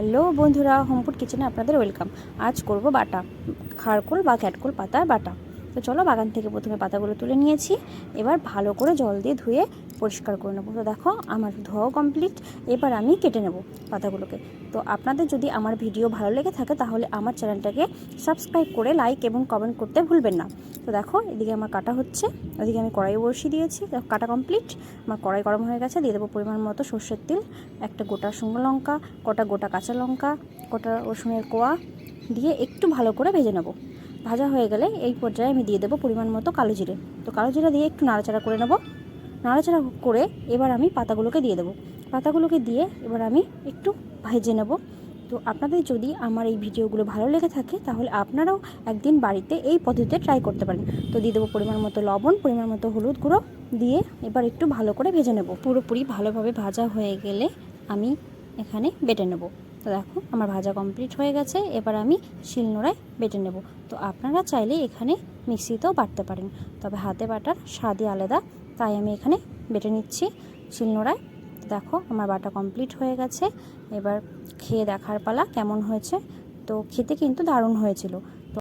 Hello বন্ধুরা হোমফুড কিচেনে আপনাদের ওয়েলকাম। আজ করব বাটা খারকোল বা ক্যাটকোল পাতার বাটা। তো চলো বাগান থেকে প্রথমে পাতাগুলো তুলে নিয়েছি। এবার ভালো করে জল দিয়ে ধুয়ে পরিষ্কার করে নেব। তো দেখো, আমার ধোয়াও কমপ্লিট এবার আমি কেটে নেব পাতাগুলোকে। তো আপনাদের যদি আমার ভিডিও ভালো লেগে থাকে, তাহলে আমার চ্যানেলটাকে সাবস্ক্রাইব করে লাইক এবং কমেন্ট করতে ভুলবেন না। তো দেখো, এদিকে আমার কাটা হচ্ছে। ওদিকে আমি কড়াই বসিয়ে দিয়েছি। কাটা কমপ্লিট আমার কড়াই গরম হয়ে গেছে। দিয়ে দেবো পরিমাণ মতো সর্ষের তেল, একটা গোটা শুকনো লঙ্কা, কটা গোটা কাঁচা লঙ্কা, কটা রসুনের কোয়া, দিয়ে একটু ভালো করে ভেজে নেব। ভাজা হয়ে গেলে এই পর্যায়ে আমি দিয়ে দেবো পরিমাণ মতো কালো জিরে। তো কালো জিরা দিয়ে একটু নাড়াচাড়া করে নেব। নাড়াচাড়া করে এবার আমি পাতাগুলোকে দিয়ে দেবো। পাতাগুলোকে দিয়ে এবার আমি একটু ভেজে নেব। তো আপনাদের যদি আমার এই ভিডিওগুলো ভালো লেগে থাকে, তাহলে আপনারাও একদিন বাড়িতে এই পদ্ধতিতে ট্রাই করতে পারেন। তো দিয়ে দেবো পরিমাণ মতো লবণ, পরিমাণ মতো হলুদ গুঁড়ো দিয়ে এবার একটু ভালো করে ভেজে নেব। পুরোপুরি ভালোভাবে ভাজা হয়ে গেলে আমি এখানে বেটে নেব। তো দেখো, আমার ভাজা কমপ্লিট হয়ে গেছে। এবার আমি শিলনোড়ায় বেটে নেব। তো আপনারা চাইলে এখানে মিক্সিতেও বাটতে পারেন। তবে হাতে বাটার স্বাদই আলাদা, তাই আমি এখানে বেটে নিচ্ছি শিলনোড়ায়। দেখো, আমার বাটা কমপ্লিট হয়ে গেছে। এবার খেয়ে দেখার পালা কেমন হয়েছে। তো খেতে কিন্তু দারুণ হয়েছিল।